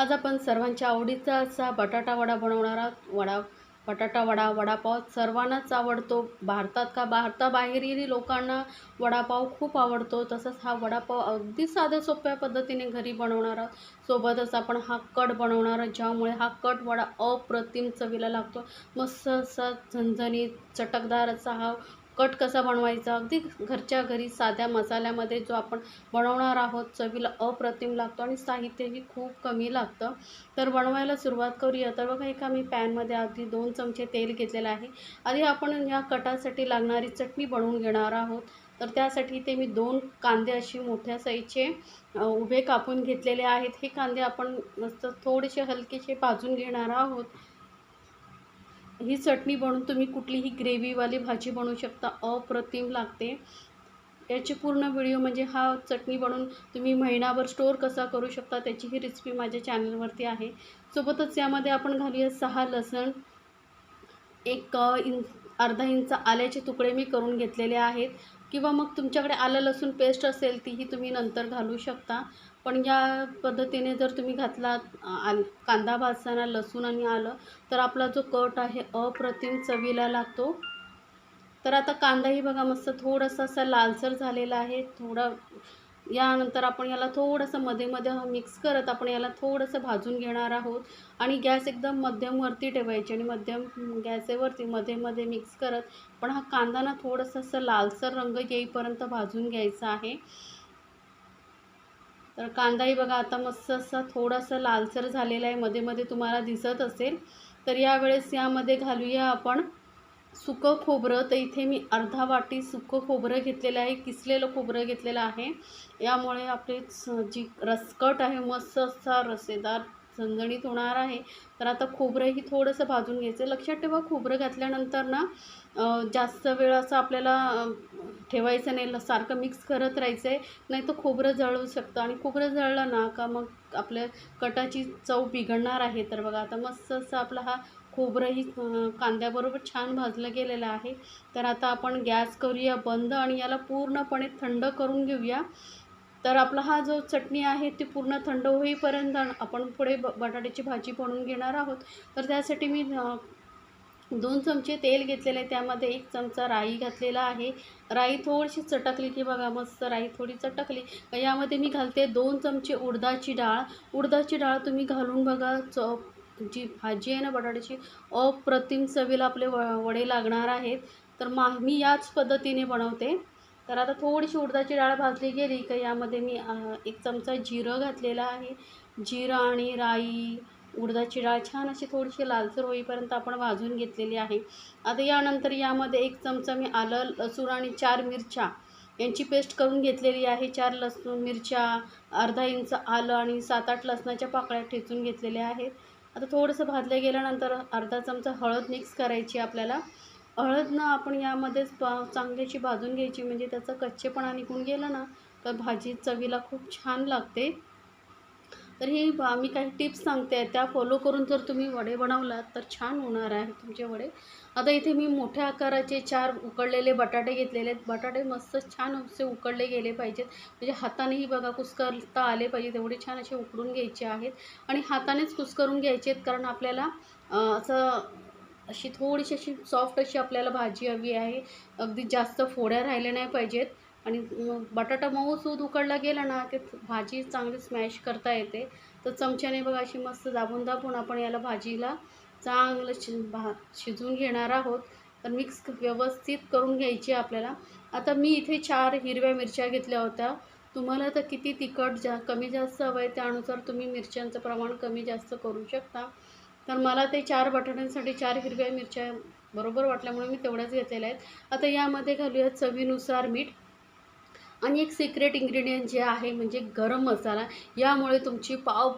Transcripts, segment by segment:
आज आपण सर्वांच्या आवडीचा असा बटाटा वडा बनवणार आहोत. वडा बटाटा वडा वडापाव सर्वांनाच आवडतो. भारतात का भारताबाहेरही लोकांना वडापाव खूप आवडतो तसंच हा वडापाव अगदी साध्या सोप्या पद्धतीने घरी बनवणार आहोत. सोबतच आपण हा कट बनवणार आहोत ज्यामुळे हा कट वडा अप्रतिम चवीला लागतो. मस्त असा झणझणीत चटकदार असा हा कट कसा बनवायचा? अगदी घरच्या घरी साध्या मसाल्यामध्ये जो आपण बनवणार आहोत चवीला अप्रतिम लागतो आणि साहित्यही खूप कमी लागतं. तर बनवायला सुरुवात करूया. तर बघा एका मी पॅनमध्ये अगदी दोन चमचे तेल घेतलेलं आहे आधी आपण ह्या कटासाठी लागणारी चटणी बनवून घेणार आहोत. तर त्यासाठी ते मी दोन कांदे असे मोठ्या साईजचे उभे कापून घेतलेले आहेत. हे कांदे आपण मस्त थोडेसे हलकेसे भाजून घेणार आहोत. ही चटणी बनवून तुम्ही कुठलीही ग्रेव्हीवाली भाजी बनवू शकता अप्रतिम लागते. याची पूर्ण व्हिडिओ म्हणजे हा चटणी बनवून तुम्ही महिनाभर स्टोअर कसा करू शकता त्याची ही रेसिपी माझ्या चॅनलवरती आहे. सोबतच यामध्ये आपण घालूया सहा लसण एक इं अर्धा इंच आल्याचे तुकडे मी करून घेतलेले आहेत. किंवा मग तुमच्याकडे आलं लसूण पेस्ट असेल तीही तुम्ही नंतर घालू शकता. पण या पद्धतीने जर तुम्ही घातला आल कांदा भाजताना लसूण आणि आलं तर आपला जो कट आहे अप्रतिम चवीला लागतो. तर आता कांदाही बघा मस्त थोडासा असा लालसर झालेला आहे. थोडा यानंतर आपण याला थोडंसं मध्ये मध्ये मिक्स करत आपण याला थोडंसं भाजून घेणार आहोत. आणि गॅस एकदम मध्यमवरती ठेवायची आणि मध्यम गॅसेवरती मध्ये मध्ये मिक्स करत पण हा कांदा ना थोडंसं असं लालसर रंग येईपर्यंत भाजून घ्यायचा आहे. तर कांदाही बघा आता मस्त असा थोडासा लालसर झालेला आहे. मध्ये मध्ये तुम्हाला दिसत असेल. तर यावेळेस यामध्ये घालूया आपण सुकं खोबरं. तर इथे मी अर्धा वाटी सुकं खोबरं घेतलेलं आहे. किसलेलं खोबरं घेतलेलं आहे. यामुळे आपले स- जी रसकट आहे मस्त असा रसेदार झणझणीत होणार आहे. तर आता खोबरंही थोडंसं भाजून घ्यायचं. लक्षात ठेवा खोबरं घातल्यानंतर ना जास्त वेळ असं आपल्याला ठेवायचं नाही ल- सारखं मिक्स करत राहायचं आहे नाही तर खोबरं जळू शकतं. आणि खोबरं जळलं ना का मग आपल्या कटाची चव बिघडणार आहे. तर बघा आता मस्त असं आपला हा खोबरंही कांद्याबरोबर छान भाजलं गेलेलं आहे. तर आता आपण गॅस करूया बंद आणि याला पूर्णपणे थंड करून घेऊया. तर आपला हा जो चटणी आहे ती पूर्ण थंड होईपर्यंत आपण पुढे ब बटाट्याची भाजी बनवून घेणार आहोत. तर त्यासाठी मी दोन चमचे तेल घेतलेले आहे. त्यामध्ये एक चमचा राई घातलेला आहे. राई थोडीशी चटकली की बघा मस्त राई थोडी चटकली. का यामध्ये मी घालते दोन चमचे उडदाची डाळ. उडदाची डाळ तुम्ही घालून बघा च जी भाजी आहे ना बटाट्याची अप्रतिम चवीला आपले व वडे लागणार आहेत. तर मा मी याच पद्धतीने बनवते. तर आता थोडीशी उडदाची डाळ भाजली गेली का यामध्ये मी एक चमचा जिरं घातलेला आहे. जिरं आणि राई उडदाची डाळ छान अशी थोडीशी लालसर होईपर्यंत आपण भाजून घेतलेली आहे. आता यानंतर यामध्ये एक चमचा मी आलं लसूण आणि चार मिरच्या यांची पेस्ट करून घेतलेली आहे. चार लसूण मिरच्या अर्धा इंच आलं आणि सात आठ लसणाच्या पाकळ्या ठेचून घेतलेल्या आहेत. आता थोडंसं भाजलं गेल्यानंतर अर्धा चमचा हळद मिक्स करायची आपल्याला. हळद ना आपण यामध्येच प भाजून घ्यायची म्हणजे त्याचा कच्चेपणा निघून गेला ना तर भाजी चवीला खूप छान लागते. तर ही बा- मी काही टिप्स सांगते आहे त्या फॉलो करून जर तुम्ही वडे बनवलात तर छान होणार आहे तुमचे वडे. आता इथे मी मोठ्या आकाराचे चार उकडलेले बटाटे घेतलेले आहेत. बटाटे मस्त छान असे उकडले गेले पाहिजेत. म्हणजे हातानेही बघा कुस्करता आले पाहिजे तेवढे छान असे उकडून घ्यायचे आहेत. आणि हातानेच कुस्करून घ्यायचे आहेत कारण आपल्याला असं अशी थोडीशी अशी सॉफ्ट अशी आपल्याला भाजी हवी आहे. अगदी जास्त फोड्या राहिल्या नाही पाहिजेत. आणि मग बटाटा मऊसूद उकडला गेला ना की भाजी चांगली स्मॅश करता येते. तर चमच्याने बघा अशी मस्त दाबून दाबून आपण याला भाजीला चांगलं शि भा शिजवून घेणार आहोत. तर मिक्स व्यवस्थित करून घ्यायची आपल्याला. आता मी इथे चार हिरव्या मिरच्या घेतल्या होत्या. तुम्हाला तर किती तिखट जा कमी जास्त हवं आहे त्यानुसार तुम्ही मिरच्यांचं प्रमाण कमी जास्त करू शकता. तर मला ते चार बटाट्यांसाठी चार हिरव्या मिरच्या बरोबर वाटल्यामुळे मी तेवढ्याच घेतलेल्या आहेत. आता यामध्ये घालूया चवीनुसार मीठ. आणि एक सिक्रेट इंग्रेडियंट जे आहे म्हणजे गरम मसाला यामुळे तुमची पाव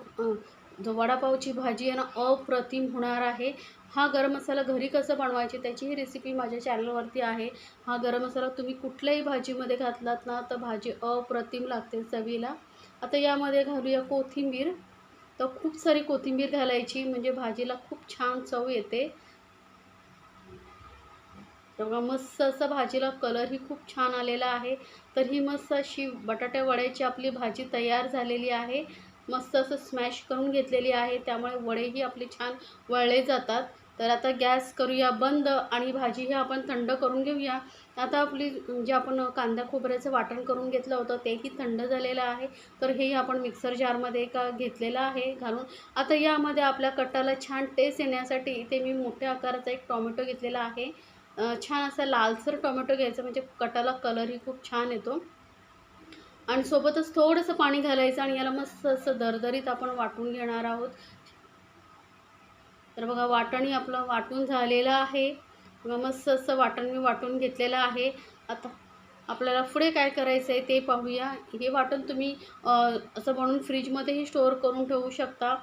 जो वडापावची भाजी आहे ना अप्रतिम होणार आहे. हा गरम मसाला घरी कसं बनवायचे त्याची ही रेसिपी माझ्या चॅनलवरती आहे. हा गरम मसाला तुम्ही कुठल्याही भाजीमध्ये घातलात ना तर भाजी अप्रतिम लागते चवीला. आता यामध्ये घालूया कोथिंबीर. तर खूप सारी कोथिंबीर घालायची म्हणजे भाजीला खूप छान चव येते. तेव्हा मस्त असं भाजीला कलरही खूप छान आलेला आहे. तर ही मस्त अशी बटाट्या वड्याची आपली भाजी तयार झालेली आहे. मस्त असं स्मॅश करून घेतलेली आहे. त्यामुळे वडेही आपले छान वळले जातात. तर आता गॅस करूया बंद आणि भाजी ही आपण थंड करून घेऊया. आता आपली जे आपण कांदा खोबऱ्याचं वाटण करून घेतलं होतं तेही थंड झालेलं आहे. तर हेही आपण मिक्सर जारमध्ये का घेतलेलं आहे घालून. आता यामध्ये आपल्या कटाला छान टेस्ट येण्यासाठी इथे मी मोठ्या आकाराचा एक टॉमॅटो घेतलेला आहे. छान असा लालसर टोमॅटो घ्यायचा म्हणजे कटाला कलरही खूप छान येतो. आणि सोबतच थोडंसं पाणी घालायचं आणि याला मस्त असं दरदरीत आपण वाटून घेणार आहोत. तर बघा वाटणही आपलं वाटून झालेलं आहे. मस्त असं वाटण मी वाटून घेतलेलं आहे. आता आपल्याला पुढे काय करायचं आहे ते पाहूया. हे वाटण तुम्ही असं बनवून फ्रीजमध्येही स्टोअर करून ठेवू शकता.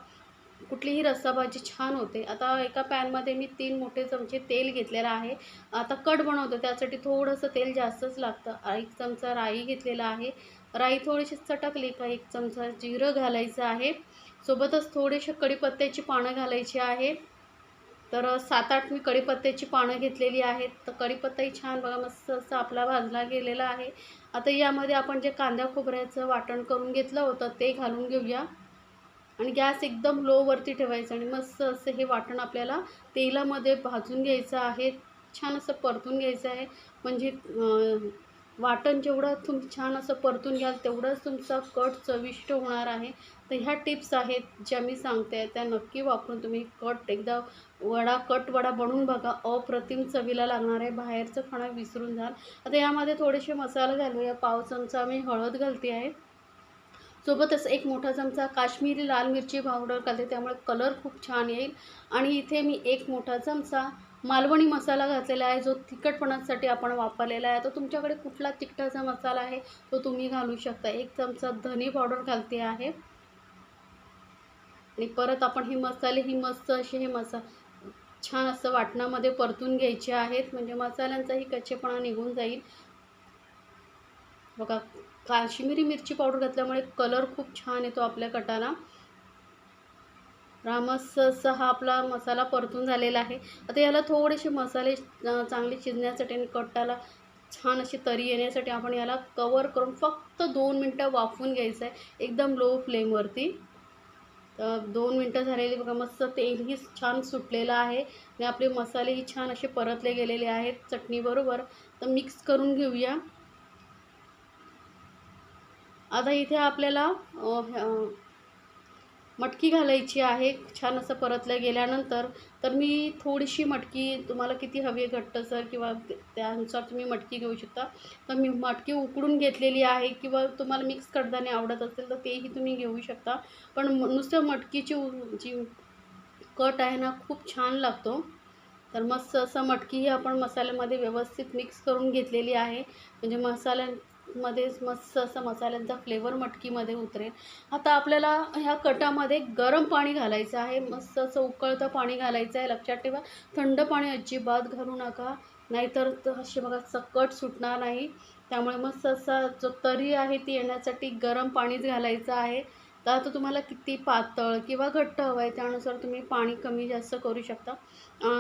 कुठलीही रस्साभाजी छान होते. आता एका पॅनमध्ये मी तीन मोठे चमचे तेल घेतलेलं आहे. आता कट बनवतो त्यासाठी थोडंसं तेल जास्तच लागतं. एक चमचा राई घेतलेला आहे. राई थोडीशी चटकली का एक चमचा जिरं घालायचं आहे. सोबतच थोडेसे कढीपत्त्याची पानं घालायची आहे. तर सात आठ मी कढीपत्त्याची पानं घेतलेली आहेत. तर कढीपत्ताही छान बघा मस्त असं आपला भाजला गेलेला आहे. आता यामध्ये आपण जे कांदा खोबऱ्याचं वाटण करून घेतलं होतं ते घालून घेऊया. आणि गॅस एकदम लोवरती ठेवायचा आणि मस्त असं हे वाटण आपल्याला तेलामध्ये भाजून घ्यायचं आहे. छान असं परतून घ्यायचं आहे. म्हणजे वाटण जेवढं तुम्ही छान असं परतून घ्याल तेवढंच तुमचा कट चविष्ट होणार आहे. तर ह्या टिप्स आहेत ज्या मी सांगते आहे त्या नक्की वापरून तुम्ही कट एकदा वडा कट वडा बनवून बघा. अप्रतिम चवीला लागणार आहे. बाहेरचं खाणं विसरून जाल. आता यामध्ये थोडेसे मसाले घालूया. पाव चमचा मी हळद घालते आहे. सोबतच एक मोठा चमचा काश्मीरी लाल मिरची पावडर घालते त्यामुळे कलर खूप छान येईल. आणि इथे मी एक मोठा चमचा मालवणी मसाला घातलेला आहे जो तिखटपणासाठी आपण वापरलेला आहे. तर तुमच्याकडे कुठला तिखटाचा मसाला आहे तो तुम्ही घालू शकता. एक चमचा धने पावडर घालते आहे. आणि परत आपण हे मसाले ही मस्त असे हे मसा छान असं वाटणामध्ये परतून घ्यायचे आहेत. म्हणजे मसाल्यांचाही कच्चेपणा निघून जाईल. बघा काश्मीरी मिरची पावडर घातल्यामुळे कलर खूप छान येतो आपल्या कटाला. रामस हा आपला मसाला परतून झालेला आहे. आता याला थोडेसे मसाले चांगले शिजण्यासाठी आणि कट्टाला छान अशी तरी येण्यासाठी आपण याला कवर करून फक्त दोन मिनटं वाफवून घ्यायचं आहे एकदम लो फ्लेमवरती. तर दोन मिनटं झालेली बघा मस्त तेलही छान सुटलेलं आहे आणि आपले मसालेही छान असे परतले गेलेले आहेत चटणीबरोबर. तर मिक्स करून घेऊया. आता इथे आपल्याला मटकी घालायची आहे. छान असं परतलं गेल्यानंतर तर मी थोडीशी मटकी तुम्हाला किती हवी आहे घट्टसर किंवा त्यानुसार तुम्ही मटकी घेऊ शकता. तर मी मटकी उकडून घेतलेली आहे किंवा तुम्हाला मिक्स कडधान्य आवडत असेल तर तेही तुम्ही घेऊ शकता. पण नुसतं मटकीची उ- जी कट आहे ना खूप छान लागतो. तर मस्त असं मटकीही आपण मसाल्यामध्ये व्यवस्थित मिक्स करून घेतलेली आहे. म्हणजे मसाल्या मध्येच मस्त असं मसाल्यांचा फ्लेवर मटकीमध्ये उतरेल. आता आपल्याला ह्या कटामध्ये गरम पाणी घालायचं आहे. मस्त असं उकळतं पाणी घालायचं आहे. लक्षात ठेवा. थंड पाणी अजिबात घालू नका. नाहीतर असे बघा सकट सुटणार नाही. त्यामुळे मस्त असा जो तरी आहे ती येण्यासाठी गरम पाणीच घालायचं आहे. तर आता तुम्हाला किती पातळ किंवा घट्ट हवं आहे त्यानुसार तुम्ही पाणी कमी जास्त करू शकता.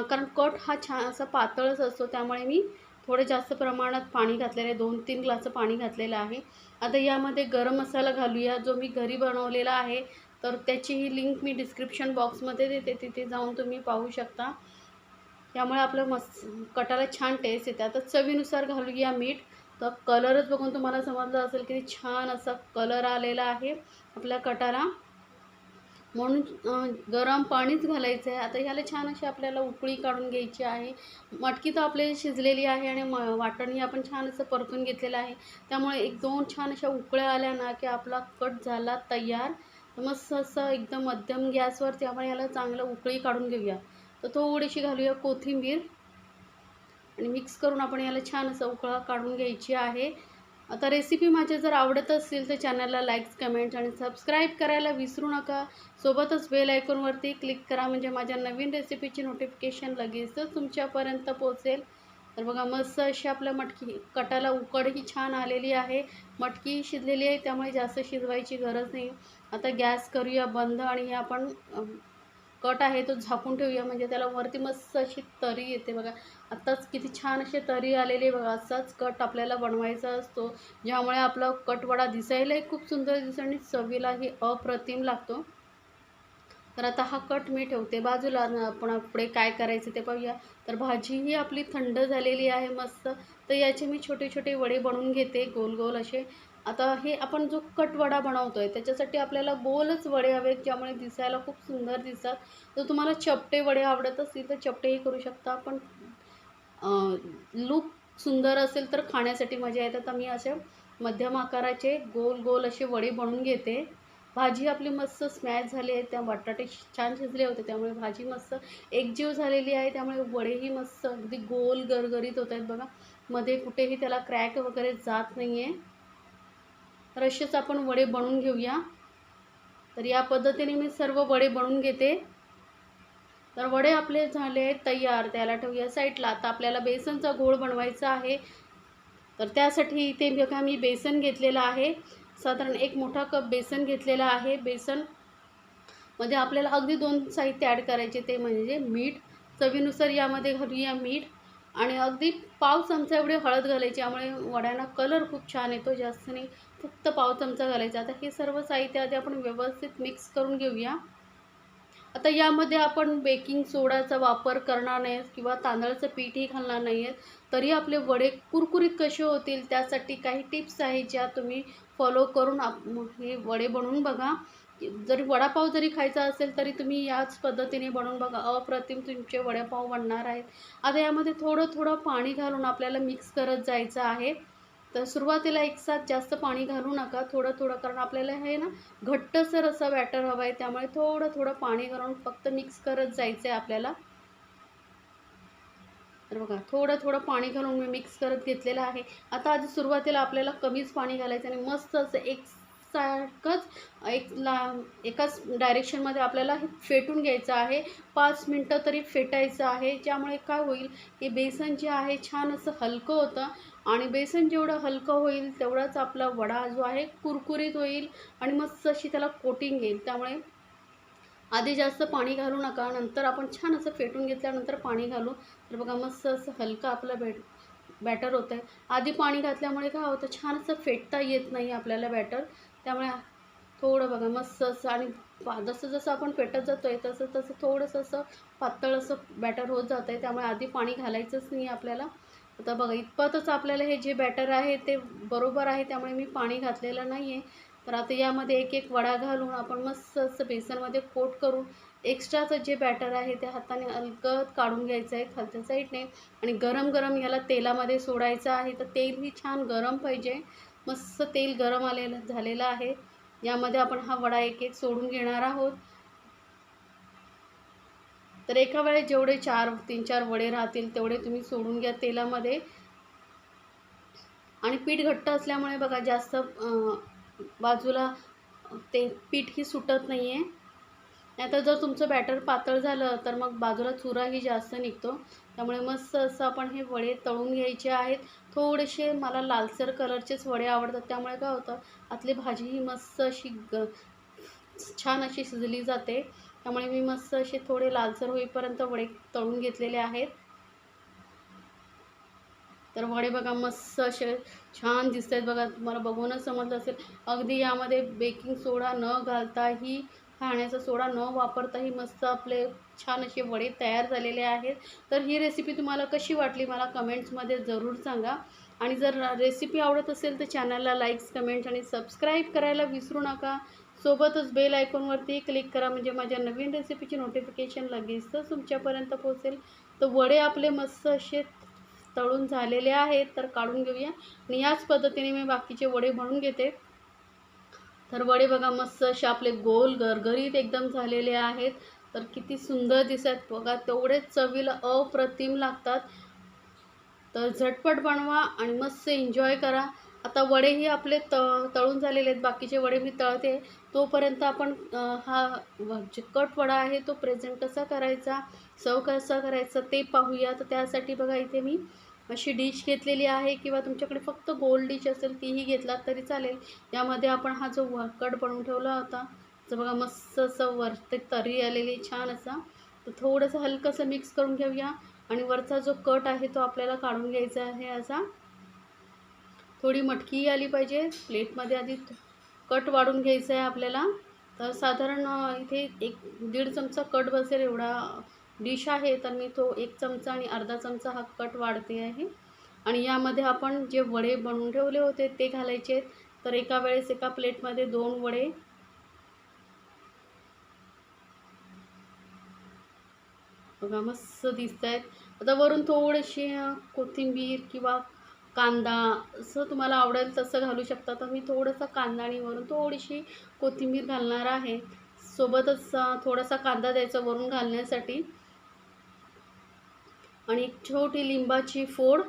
कारण कट हा छान असा पातळच असतो. त्यामुळे मी थोडे जास्त प्रमाणात पाणी घातलेलं आहे. दोन तीन ग्लास पाणी घातलेलं आहे. आता यामध्ये गरम मसाला घालूया. जो मी घरी बनवलेला आहे तर त्याचीही लिंक मी डिस्क्रिप्शन बॉक्समध्ये देते. तिथे जाऊन तुम्ही पाहू शकता. त्यामुळे आपलं मस्त कटाला छान टेस्ट येते. आता चवीनुसार घालूया मीठ. तर कलरच बघून तुम्हाला समजलं असेल की छान असा कलर आलेला आहे आपल्या कटाला. म्हणून गरम पाणीच घालायचं आहे आता ह्याला छान अशी आपल्याला उकळी काढून घ्यायची आहे. मटकी तर आपली शिजलेली आहे आणि म वाटणही आपण छान असं परतून घेतलेलं आहे. त्यामुळे एक दोन छान अशा उकळ्या आल्या ना की आपला कट झाला तयार. तर मस्त असं एकदम मध्यम गॅसवरती आपण याला चांगलं उकळी काढून घेऊया. तर थोडीशी घालूया कोथिंबीर. आणि मिक्स करून आपण याला छान असं उकळा काढून घ्यायची आहे. आता रेसिपी माझ्या जर आवडत असतील तर चॅनलला लाईक्स कमेंट्स आणि सबस्क्राईब करायला विसरू नका. सोबतच बेल आयकॉनवरती क्लिक करा म्हणजे माझ्या नवीन रेसिपीची नोटिफिकेशन लगेचच तुमच्यापर्यंत पोहोचेल. तर बघा मस्त अशी आपल्या मटकी कटाला उकडही छान आलेली आहे. मटकी शिजलेली आहे त्यामुळे जास्त शिजवायची गरज नाही. आता गॅस करूया बंद आणि हे आपण कट आहे तो झाकून ठेवूया. म्हणजे त्याला वरती मस्त अशी तरी येते बघा. आत्ताच किती छान अशी तरी आलेली आहे बघा. असाच कट आपल्याला बनवायचा असतो. ज्यामुळे आपला कटवडा दिसायलाही खूप सुंदर दिसतो आणि चवीलाही अप्रतिम लागतो. तर आता हा कट मी ठेवते. बाजूला आपण पुढे काय करायचं ते पाहूया. तर भाजी ही आपली थंड झालेली आहे मस्त. तर याचे मी छोटे छोटे वडे बनवून घेते. गोल गोल असे. आता हे आपण जो कटवडा बनवतो आहे त्याच्यासाठी आपल्याला गोलच वडे हवेत ज्यामुळे दिसायला खूप सुंदर दिसतात. तर तुम्हाला चपटे वडे आवडत असतील तर चपटेही करू शकता. पण लूक सुंदर असेल तर खाण्यासाठी मजा येतात तर मी असे मध्यम आकाराचे गोल गोल असे वडे बनवून घेते. भाजी आपली मस्त स्मॅश झाली आहे. त्या बटाटे छान शिजले होते त्यामुळे भाजी मस्त एकजीव झालेली आहे. त्यामुळे वडेही मस्त अगदी गोल गरगरीत होत आहेत. बघा मध्ये कुठेही त्याला क्रॅक वगैरे जात नाही आहे तर असेच आपण वडे बनवून घेऊया. तर या पद्धतीने मी सर्व वडे बनवून घेते. तर वडे आपले झाले आहेत तयार. त्याला ठेवूया साईडला आता आपल्याला बेसनचा घोळ बनवायचा आहे. तर त्यासाठी इथे बघा मी बेसन घेतलेलं आहे. साधारण एक मोठा कप बेसन घेतलेला आहे. बेसनमध्ये आपल्याला अगदी दोन साहित्य ॲड करायचे. ते म्हणजे मीठ. चवीनुसार यामध्ये घालूया मीठ. आणि अगदी पाव चमचा एवढी हळद घालायची त्यामुळे वड्यांना कलर खूप छान येतो जास्त नाही फक्त पाव चमचा घालायचा. आता हे सर्व साहित्य आधी आपण व्यवस्थित मिक्स करून घेऊया. आता यामध्ये आपण बेकिंग सोडाचा वापर करणार नाही किंवा तांदळाचं पीठही घालणार नाही आहेत तरी आपले वडे कुरकुरीत कसे होतील त्यासाठी काही टिप्स आहेत ज्या तुम्ही फॉलो करून आप हे वडे बनवून बघा. जरी वडापाव जरी खायचा असेल तरी तुम्ही याच पद्धतीने बनवून बघा. अप्रतिम तुमचे वडापाव बनणार आहेत. आता यामध्ये थोडं थोडं पाणी घालून आपल्याला मिक्स करत जायचं आहे. तर सुरुवातीला एक साथ जास्त पाणी घालू नका. थोडं थोडं कारण आपल्याला हे ना घट्टसर असं बॅटर हवं आहे. त्यामुळे थोडं थोडं पाणी घालून फक्त मिक्स करत जायचं आहे आपल्याला. तर बघा थोडं थोडं पाणी घालून मी मिक्स करत घेतलेलं आहे. आता आधी सुरुवातीला आपल्याला कमीच पाणी घालायचं आणि मस्त असं एक सारखंच एक ला एकाच डायरेक्शनमध्ये आपल्याला हे फेटून घ्यायचं आहे. पाच मिनटं तरी फेटायचं आहे. ज्यामुळे काय होईल हे बेसन जे आहे छान असं हलकं होतं. आणि बेसन जेवढं हलकं होईल तेवढाच आपला वडा जो आहे कुरकुरीत होईल आणि मस्त अशी त्याला कोटिंग येईल. त्यामुळे आधी जास्त पाणी घालू नका. नंतर आपण छान असं फेटून घेतल्यानंतर पाणी घालू. तर बघा मस्त असं हलकं आपलं भेट बॅटर होतं आहे आधी पाणी घातल्यामुळे काय होतं छान असं फेटता येत नाही आपल्याला बॅटर त्यामुळे थोडं बघा मस्त असं आणि जसं जसं आपण पेटत जातो आहे तसं तसं थोडंसं असं पातळ असं बॅटर होत जातं आहे त्यामुळे आधी पाणी घालायचंच नाही आपल्याला. आता बघा इतपतच आपल्याला हे जे बॅटर आहे ते बरोबर आहे त्यामुळे मी पाणी घातलेलं नाही आहे तर आता यामध्ये एक एक वडा घालून आपण मस्त असं बेसनमध्ये कोट करून एक्स्ट्राचं जे बॅटर आहे ते हाताने अलगद काढून घ्यायचं आहे खालच्या साईडने आणि गरम गरम याला तेलामध्ये सोडायचं आहे तर तेलही छान गरम पाहिजे. मस्त तेल गरम आलेलं झालेलं आहे. यामध्ये आपण हा वडा एक एक सोडून घेणार आहोत. तर एका वेळेस जेवढे चार तीन चार वडे राहतील तेवढे तुम्ही सोडून घ्या तेलामध्ये. आणि पीठ घट्ट असल्यामुळे बघा जास्त बाजूला ते पीठही सुटत नाही आहे नाहीतर जर तुमचं बॅटर पातळ झालं तर मग बाजूला चुराही जास्त निघतो. त्यामुळे मस्त असं आपण हे वडे तळून घ्यायचे आहेत. थोडेसे मला लालसर कलरचेच वडे आवडतात. त्यामुळे काय होतं आतली भाजी ही मस्त अशी ग छान अशी शिजली जाते. त्यामुळे मी मस्त असे थोडे लालसर होईपर्यंत वडे तळून घेतलेले आहेत. तर वडे बघा मस्त असे छान दिसत आहेत बघा. तुम्हाला बघूनच समजलं असेल. अगदी यामध्ये बेकिंग सोडा न घालताही खाण्याचा सोडा न वापरताही मस्त आपले छान असे वडे तयार झालेले आहेत. तर ही रेसिपी तुम्हाला कशी वाटली मला कमेंट्समध्ये जरूर सांगा. आणि जर रेसिपी आवडत असेल तर चॅनलला लाईक्स कमेंट्स आणि सबस्क्राईब करायला विसरू नका. सोबतच बेल आयकॉनवरती क्लिक करा म्हणजे माझ्या नवीन रेसिपीची नोटिफिकेशन लगेच तर तुमच्यापर्यंत पोहोचेल. तर वडे आपले मस्त असे तळून झालेले आहेत तर काढून घेऊया. आणि याच पद्धतीने मी बाकीचे वडे म्हणून घेते. तर वडे बघा मस्त असे आपले गोल गरगरीत एकदम झालेले आहेत. तर किती सुंदर दिसत बघा तेवढेच चवीला अप्रतिम लागतात. तर झटपट बनवा आणि मस्त एन्जॉय करा. आता वडेही आपले त तळून झालेले आहेत. बाकीचे वडे मी तळते. तोपर्यंत आपण हा जे कट वडा आहे तो प्रेझेंट कसा करायचा सर्व कसा करायचा ते पाहूया. तर त्यासाठी बघा इथे मी अशी डिश घेतलेली आहे किंवा तुमच्याकडे फक्त गोल डिश असेल तीही घेतलात तरी चालेल. यामध्ये आपण हा जो कट बनवून ठेवला होता तर बघा मस्त असं वरती तरी आलेली आहे छान असा. तर थोडंसं हलकंसं मिक्स करून घेऊया आणि वरचा जो कट आहे तो आपल्याला काढून घ्यायचा आहे असा. थोडी मटकीही आली पाहिजे प्लेटमध्ये आधी कट वाढून घ्यायचा आहे आपल्याला. तर साधारण इथे एक दीड चमचा कट बसेल एवढा डिश आहे तर मी तो एक चमचा आणि अर्धा चमचा हा कट वाढते आहे. आणि यामध्ये आपण जे वडे बनवून ठेवले होते ते घालायचे आहेत. तर एका वेळेस एका प्लेटमध्ये दोन वडे. बघा मस्त दिसत आहेत. आता वरून थोडीशी कोथिंबीर किंवा कांदा असं तुम्हाला आवडेल तसं घालू शकता. तर मी थोडासा कांदा आणि वरून थोडीशी कोथिंबीर घालणार आहे. सोबतच थोडासा कांदा द्यायचा वरून घालण्यासाठी. आणि एक छोटी लिंबाची फोड.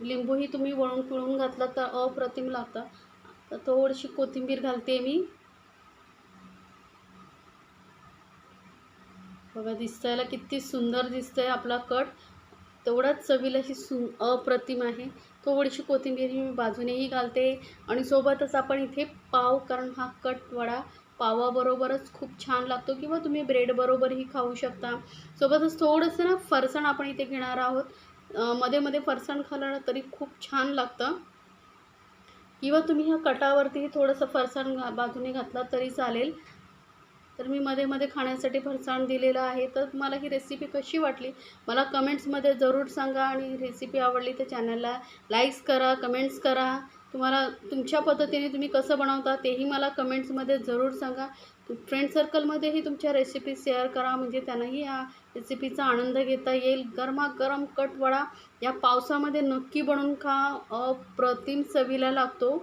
लिंबूही तुम्ही वळून पिळून घातला तर अप्रतिम लागतं. तर थोडीशी कोथिंबीर घालते मी. बघा दिसायला किती सुंदर दिसतंय आपला कट. तेवढाच चवीला ही सु अप्रतिम आहे. थोडीशी कोथिंबीर मी बाजूनेही घालते. आणि सोबतच आपण इथे पाव कारण हा कट वडा पावाबरोबरच खूप छान लागतो किंवा तुम्ही ब्रेडबरोबरही खाऊ शकता. सोबतच थोडंसं ना फरसाण आपण इथे घेणार आहोत. मध्ये मध्ये फरसाण खाल्लं तरी खूप छान लागतं. किंवा तुम्ही ह्या कटावरतीही थोडंसं फरसाण घा बाजूने घातला तरी चालेल. तर मी मध्ये मध्ये खाण्यासाठी फरसाण दिलेलं आहे. तर तुम्हाला ही रेसिपी कशी वाटली? मला कमेंट्समध्ये जरूर सांगा आणि रेसिपी आवडली तर चॅनलला लाईक्स करा कमेंट्स करा. तुम्हाला तुमच्या पद्धतीने तुम्ही कसं बनवता तेही मला कमेंट्समध्ये जरूर सांगा. फ्रेंड सर्कलमध्येही तुमच्या रेसिपी शेअर करा म्हणजे त्यांनाही या रेसिपीचा आनंद घेता येईल. गरमागरम कट वडा या पावसामध्ये नक्की बनवून खा. अप्रतिम चवीला लागतो.